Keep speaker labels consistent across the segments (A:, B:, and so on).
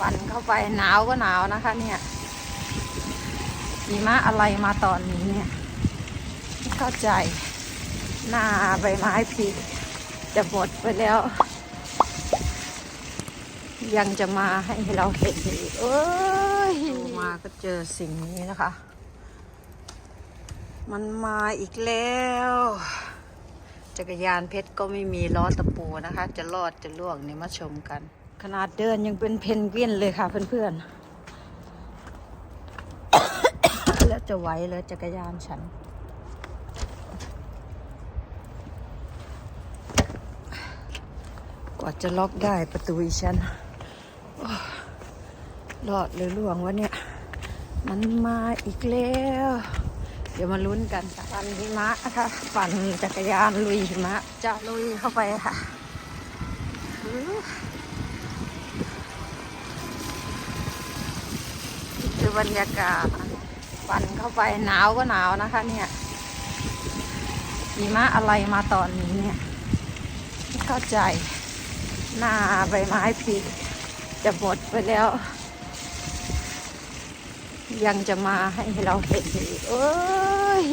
A: ปั่นเข้าไปหนาวก็หนาวนะคะเนี่ยหิมะอะไรมาตอนนี้เนี่ยไม่เข้าใจหน้าใบไม้ผลิจะหมดไปแล้ว ยังจะมาให้เราเห็นอีกเอ้ยมาก็เจอสิ่งนี้นะคะ มันมาอีกแล้ว จักรยานเพชรก็ไม่มีล้อตะปูนะคะ จะรอดจะล่วงเนี่ยมาชมกัน ขนาดเดินยังเป็นเพนกวินเลยค่ะเพื่อนๆ แล้วจะไหวเลยจักรยานฉัน กว่าจะล็อกได้ประตูอีฉันโอ้รอดหรือล่วงวะเนี่ย มันมาอีกแล้ว เดี๋ยวมาลุ้นกันปั่นหิมะนะคะปั่นจักรยานลุยหิมะ จะลุยเข้าไปค่ะ บรรยากาศปั่นเข้าไปหนาวก็หนาวนะคะเนี่ยหิมะอะไรมาตอนนี้เนี่ยไม่เข้าใจหน้าใบไม้ผลิจะหมดไปแล้ว ยังจะมาให้เราเห็นอีกเอ้ย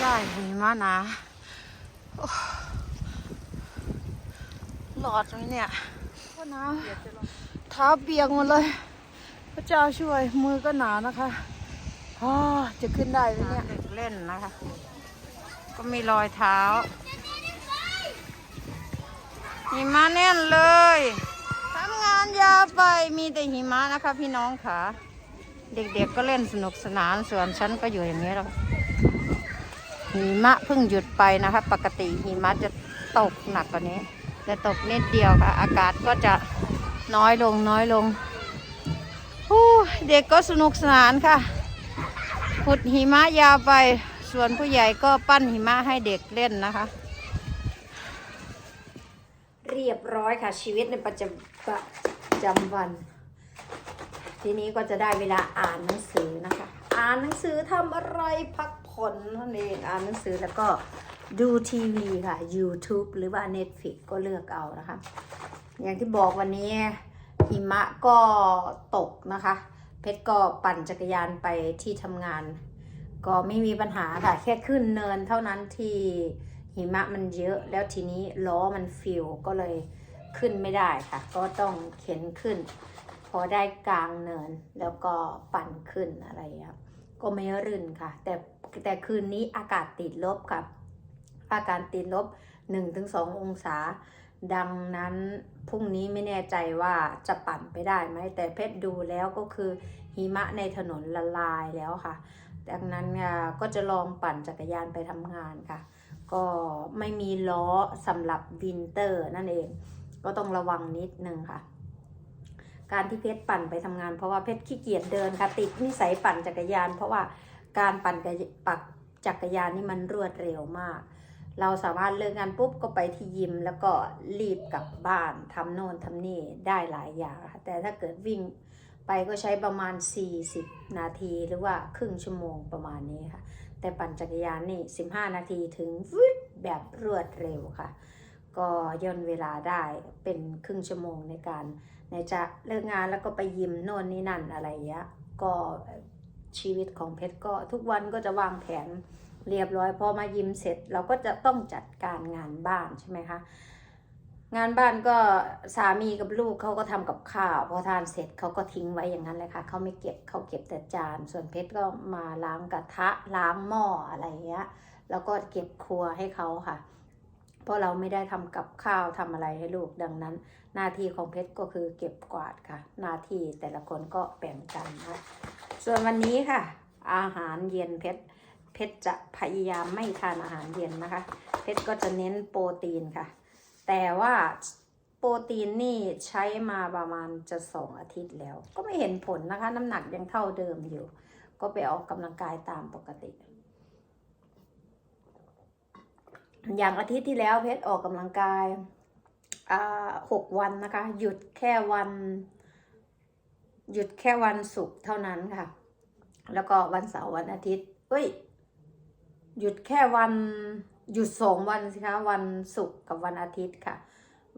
A: ได้หิมะ นะหลอดไหมเนี่ยก็หนาวเท้าเปียกหมดเลย พระเจ้าช่วยมือก็หนาวนะคะอจะขึ้นได้ไหมเนี่ยเด็กเล่นนะคะ ก็มีรอยเท้าหิมะแน่นเลยทำงานยาวไปมีแต่หิมะนะคะ พี่น้องค่ะ เด็กๆก็เล่นสนุกสนานส่วนฉันก็อยู่อย่างนี้แล้ว หิมะเพิ่งหยุดไปนะคะ ปกติหิมะจะตกหนักกว่านี้แต่ตกนิดเดียวค่ะ อากาศก็จะน้อยลงน้อยลงเด็กก็สนุกสนานค่ะขุดหิมะยาวไป ส่วนผู้ใหญ่ก็ปั้นหิมะให้เด็กเล่นนะคะ เรียบร้อยค่ะ ชีวิตในประจำประจำวัน ทีนี้ก็จะได้เวลาอ่านหนังสือนะคะ อ่านหนังสือทำอะไรพัก ผ่อนนั่นเองอ่านหนังสือแล้วก็ดูทีวีค่ะ YouTube หรือว่า Netflix ก็เลือกเอานะคะ อย่างที่บอกวันนี้หิมะก็ตกนะคะ เพชรก็ปั่นจักรยานไปที่ทำงาน ก็ไม่มีปัญหาค่ะ แค่ขึ้นเนินเท่านั้นที่หิมะมันเยอะแล้วทีนี้ล้อมันฟิวก็เลยขึ้นไม่ได้ค่ะ ก็ต้องเข็นขึ้น พอได้กลางเนินแล้วก็ปั่นขึ้นอะไรอย่างเงี้ย ก็ไม่รื่นค่ะ แต่แต่คืนนี้อากาศติดลบค่ะ อากาศติดลบ 1-2 องศา ดังนั้นพรุ่งนี้ไม่แน่ใจว่าจะปั่นไปได้ไหม แต่เพชรดูแล้วก็คือหิมะในถนนละลายแล้วค่ะ ดังนั้นก็จะลองปั่นจักรยานไปทำงานค่ะ ก็ไม่มีล้อสำหรับวินเตอร์นั่นเอง ก็ต้องระวังนิดนึงค่ะ การที่เพชรปั่นไปทำงาน เพราะว่าเพชรขี้เกียจเดินค่ะติดนิสัยปั่นจักรยาน เพราะว่าการปั่นปักจักรยานนี่มันรวดเร็วมาก เราสามารถเลิกงานปุ๊บก็ไปที่ยิม แล้วก็รีบกลับบ้านทำโน่นทำนี่ได้หลายอย่างค่ะแต่ถ้าเกิดวิ่งไปก็ใช้ประมาณ 40 นาทีหรือว่าครึ่งชั่วโมงประมาณนี้ค่ะ แต่ปั่นจักรยานนี่ 15 นาทีถึงวึดแบบรวดเร็วค่ะ ก็ย่นเวลาได้เป็นครึ่งชั่วโมงในการ ในจะเลิกงานแล้วก็ไปยิมโน่นนี่นั่นอะไรอย่างเงี้ยก็ชีวิตของเพชรก็ทุกวันก็จะวางแผนเรียบร้อยพอมายิมเสร็จเราก็จะต้องจัดการงานบ้านใช่ไหมคะงานบ้านก็สามีกับลูกเขาก็ทำกับข้าวพอทานเสร็จเขาก็ทิ้งไว้อย่างนั้นเลยค่ะเขาไม่เก็บเขาเก็บแต่จาน ส่วนเพชรก็มาล้างกระทะล้างหม้ออะไรอย่างเงี้ยแล้วก็เก็บครัวให้เขาค่ะ เพราะเราไม่ได้ทำกับข้าวทำอะไรให้ลูกดังนั้น หน้าที่ของเพชรก็คือเก็บกวาดค่ะ หน้าที่แต่ละคนก็แบ่งกันนะส่วนวันนี้ค่ะ อาหารเย็นเพชรเพชรจะพยายามไม่ทานอาหารเย็นนะคะ เพชรก็จะเน้นโปรตีนค่ะ แต่ว่าโปรตีนนี่ใช้มาประมาณจะสองอาทิตย์แล้ว ก็ไม่เห็นผลนะคะ น้ำหนักยังเท่าเดิมอยู่ ก็ไปออกกำลังกายตามปกติ อย่างอาทิตย์ที่แล้วเพชรออกกำลังกายหกวันนะคะ หยุดแค่วัน หยุดแค่วันศุกร์เท่านั้นค่ะ แล้วก็วันเสาร์วันอาทิตย์เอ้ย หยุดแค่วันหยุดสองวันสิคะวันศุกร์กับวันอาทิตย์ค่ะ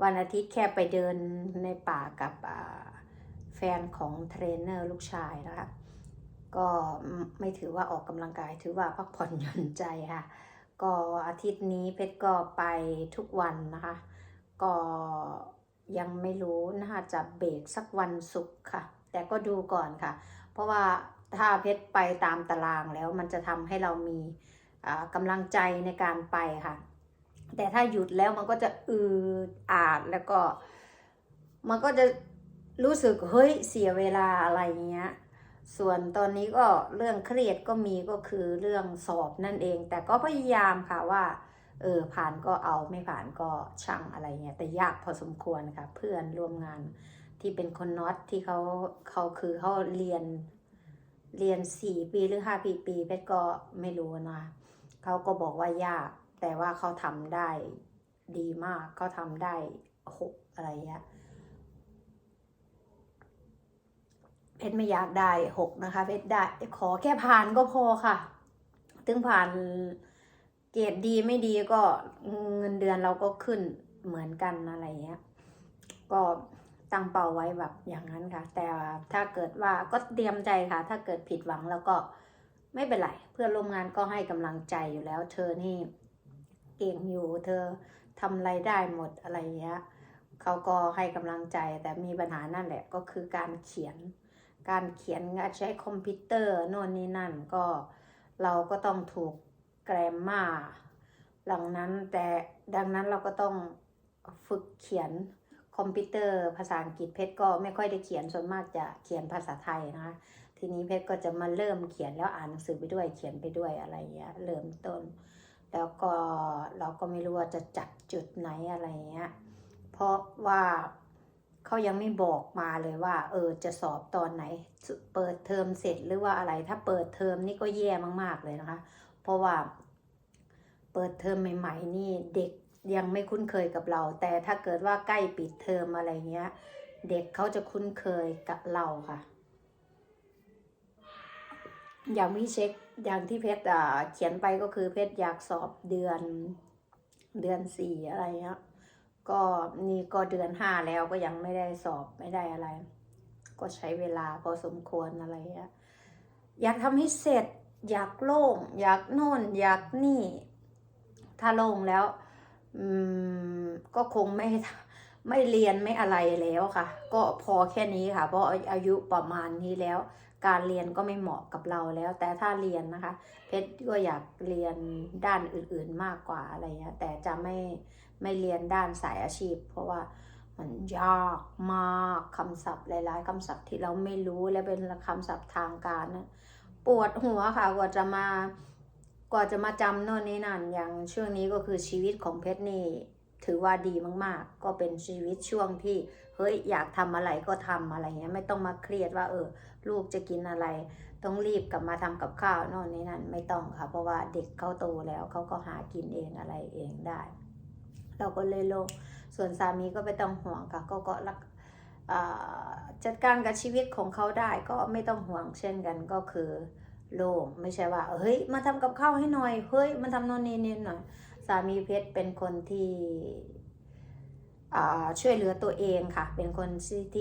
A: วันอาทิตย์แค่ไปเดินในป่ากับแฟนของเทรนเนอร์ลูกชายนะคะก็ไม่ถือว่าออกกำลังกายถือว่าพักผ่อนหย่อนใจค่ะ ก็อาทิตย์นี้เพชรก็ไปทุกวันนะคะ ก็ยังไม่รู้น่าจะเบรกสักวันศุกร์ค่ะ แต่ก็ดูก่อนค่ะ เพราะว่าถ้าเพชรไปตามตารางแล้วมันจะทำให้เรามีอ่ากำลังใจในการไปค่ะ แต่ถ้าหยุดแล้วมันก็จะอืดอาดแล้วก็มันก็จะรู้สึกเฮ้ยเสียเวลาอะไรเงี้ย ส่วนตอนนี้ก็เรื่องเครียดก็มีก็คือเรื่องสอบนั่นเอง แต่ก็พยายามค่ะว่าเออผ่านก็เอาไม่ผ่านก็ช่างอะไรเงี้ยแต่ยากพอสมควรค่ะ เพื่อนร่วมงานที่เป็นคนน็อตที่เขาเขาคือเขาเรียนเรียนสี่ปีหรือห้าปีปีเพชรก็ไม่รู้นะเขาก็บอกว่ายาก แต่ว่าเขาทำได้ดีมากเขาทำได้หกอะไรเงี้ย เพชรไม่อยากได้หกนะคะ เพชรได้ขอแค่ผ่านก็พอค่ะ ถึงผ่านเกรดดีไม่ดีก็เงินเดือนเราก็ขึ้นเหมือนกันอะไรเงี้ย ก็ตั้งเป้าไว้แบบอย่างนั้นค่ะ แต่ถ้าเกิดว่าก็เตรียมใจค่ะ ถ้าเกิดผิดหวังแล้วก็ไม่เป็นไร เพื่อนร่วมงานก็ให้กำลังใจอยู่แล้ว เธอนี่เก่งอยู่ เธอทำอะไรได้หมดอะไรเงี้ยเขาก็ให้กำลังใจแต่มีปัญหานั่นแหละก็คือการเขียน การเขียนใช้คอมพิวเตอร์โน่นนี่นั่นก็เราก็ต้องถูกแกรมมาหลังนั้นแต่ดังนั้นเราก็ต้องฝึกเขียนคอมพิวเตอร์ ภาษาอังกฤษเพชรก็ไม่ค่อยได้เขียนส่วนมากจะเขียนภาษาไทยนะคะทีนี้เพชรก็จะมาเริ่มเขียนแล้วอ่านหนังสือไปด้วยเขียนไปด้วยอะไรเงี้ยเริ่มต้น แล้วก็เราก็ไม่รู้ว่าจะจัดจุดไหนอะไรเงี้ยเพราะว่า เขายังไม่บอกมาเลยว่า เออจะสอบตอนไหน เปิดเทอมเสร็จหรือว่าอะไร ถ้าเปิดเทอมนี่ก็แย่มาก ๆเลยนะคะ เพราะว่า เปิดเทอมใหม่ ๆ นี่เด็กยังไม่คุ้นเคยกับเรา แต่ถ้าเกิดว่าใกล้ปิดเทอมอะไรเงี้ย เด็กเขาจะคุ้นเคยกับเราค่ะ อย่างที่เช็คอย่างที่เพชรเขียนไปก็คือเพชรอยากสอบเดือนเดือนสี่อะไรเงี้ย ก็นี่ก็เดือนห้าแล้วก็ยังไม่ได้สอบไม่ได้อะไร ก็ใช้เวลาพอสมควรอะไรเงี้ยอยากทำให้เสร็จ อยากโล่ง อยากโน่น อยากนี่ ถ้าโล่งแล้วก็คงไม่ไม่เรียนไม่อะไรแล้วค่ะ ก็พอแค่นี้ค่ะ เพราะอายุประมาณนี้แล้ว การเรียนก็ไม่เหมาะกับเราแล้ว แต่ถ้าเรียนนะคะ เพชรก็อยากเรียนด้านอื่น ๆมากกว่าอะไรเงี้ยแต่จะไม่ ไม่เรียนด้านสายอาชีพ เพราะว่ามันยากมากคำศัพท์หลาย ๆคำศัพท์ที่เราไม่รู้และเป็นคำศัพท์ทางการนะปวดหัวค่ะกว่าจะมากว่าจะมาจำโน่นนี่นั่นอย่างช่วงนี้ก็คือชีวิตของเพชรนี่ถือว่าดีมาก ๆ ก็เป็นชีวิตช่วงที่เฮ้ยอยากทำอะไรก็ทำอะไรเงี้ยไม่ต้องมาเครียดว่า เออ ลูกจะกินอะไร ต้องรีบกลับมาทำกับข้าวโน่นนี่นั่นไม่ต้องค่ะ เพราะว่าเด็กเขาโตแล้วเขาก็หากินเองอะไรเองได้ เราก็เลยโลง ส่วนสามีก็ไม่ต้องห่วงค่ะก็ก็รักจัดการกับชีวิตของเขาได้ก็ไม่ต้องห่วงเช่นกันก็คือโล่งไม่ใช่ว่าเฮ้ยมาทำกับข้าวให้หน่อยเฮ้ยมาทำน่นนี่นี่หน่อยสามีเพชรเป็นคนที่ช่วยเหลือตัวเองค่ะ เป็นคนที่ท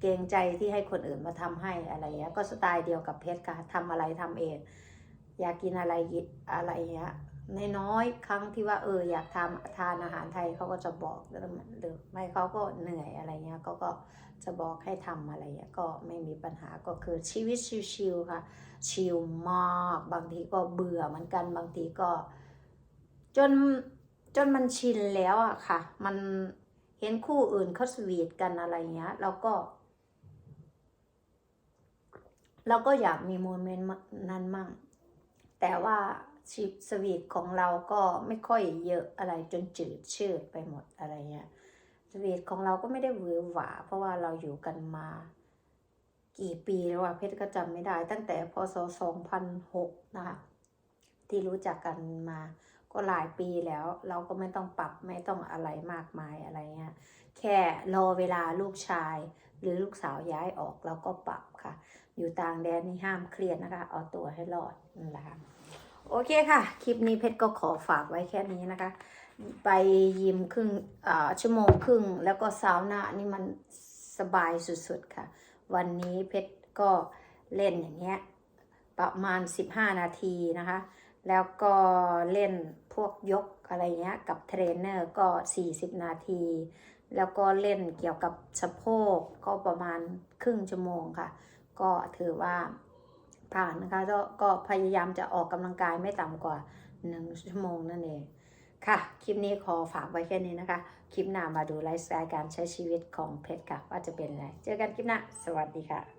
A: เกรงใจที่ให้คนอื่นมาทำให้อะไรเงี้ยก็สไตล์เดียวกับเพชรค่ะทำอะไรทำเอง อยากกินอะไรอะไรเงี้ย น้อยๆครั้งที่ว่าเอออยากทำทานอาหารไทยเขาก็จะบอกหรือไม่เขาก็เหนื่อยอะไรเงี้ยเขาก็จะบอกให้ทำอะไรเงี้ยก็ไม่มีปัญหาก็คือชีวิตชิลๆค่ะชิลมากบางทีก็เบื่อเหมือนกันบางทีก็ จนจนมันชินแล้วอะค่ะ มันเห็นคู่อื่นเขาสวีทกันอะไรเงี้ยเราก็เราก็อยากมีโมเมนต์นั้นมั่งแต่ว่า ชีวิตสวีทของเราก็ไม่ค่อยเยอะอะไรจนจืดชืดไปหมดอะไรเงี้ยสวีทของเราก็ไม่ได้หวือหวา เพราะว่าเราอยู่กันมา กี่ปีแล้วอะเพชรก็จำไม่ได้ ตั้งแต่พศ2006นะคะที่รู้จักกันมาก็หลายปีแล้ว เราก็ไม่ต้องปรับไม่ต้องอะไรมากมายอะไรเงี้ยแค่รอเวลาลูกชาย หรือลูกสาวย้ายออกเราก็ปรับค่ะ อยู่ต่างแดนนี่ห้ามเครียดนะคะ เอาตัวให้รอดนั่นแหละค่ะ โอเคค่ะ คลิปนี้เพชรก็ขอฝากไว้แค่นี้นะคะ ไปยิมครึ่งอ่าชั่วโมงครึ่ง แล้วก็ซาวน่านี่มันสบายสุดๆค่ะ วันนี้เพชรก็เล่นอย่างเงี้ยประมาณ 15 นาทีนะคะ แล้วก็เล่นพวกยกอะไรเงี้ยกับเทรนเนอร์ก็ 40 นาที แล้วก็เล่นเกี่ยวกับสะโพกก็ประมาณครึ่งชั่วโมงค่ะ ก็ถือว่า ผ่านนะคะก็ก็พยายามจะออกกำลังกายไม่ต่ำกว่า1ชั่วโมงนั่นเองค่ะ คลิปนี้ขอฝากไว้แค่นี้นะคะ คลิปหน้ามาดูไลฟ์สไตล์การใช้ชีวิตของเพชรค่ะ ว่าจะเป็นอะไร เจอกันคลิปหน้า สวัสดีค่ะ